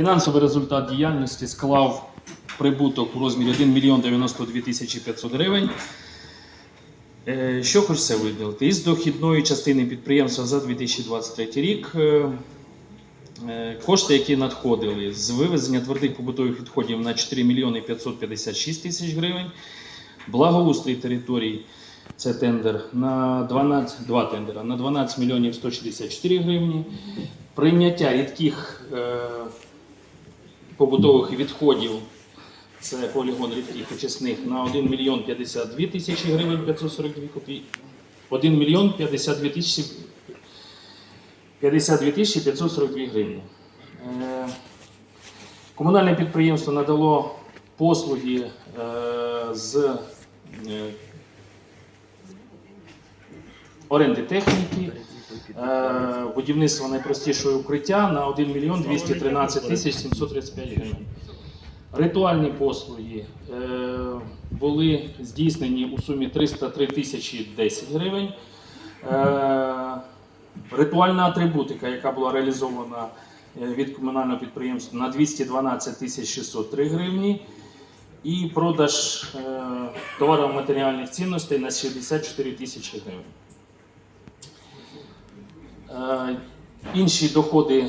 Фінансовий результат діяльності склав прибуток у розмірі 1 мільйон 92 тисячі 500 гривень. Е, Що хочеться виділити? Із дохідної частини підприємства за 2023 рік е, е, кошти, які надходили з вивезення твердих побутових відходів на 4 мільйони 556 тисяч гривень, благоустрій територій це тендер на 12, два тендера на 12 мільйонів 164 гривні. Прийняття рідких е, побутових відходів це полігон рідких очисних на 1 мільйон 52 тисячі гривень 542 копійки. 1 мільйон 52 тисячі 52 тисячі 542 гривні. Е, Комунальне підприємство надало послуги е, з е, оренди техніки, будівництва найпростішого укриття на 1 мільйон 213 тисяч 735 гривень. Ритуальні послуги е, були здійснені у сумі 303 тисячі 10 гривень. Е, ритуальна атрибутика, яка була реалізована е, від комунального підприємства на 212 тисяч 603 гривні. І продаж е, товаро-матеріальних цінностей на 64 тисячі гривень. Е, Інші доходи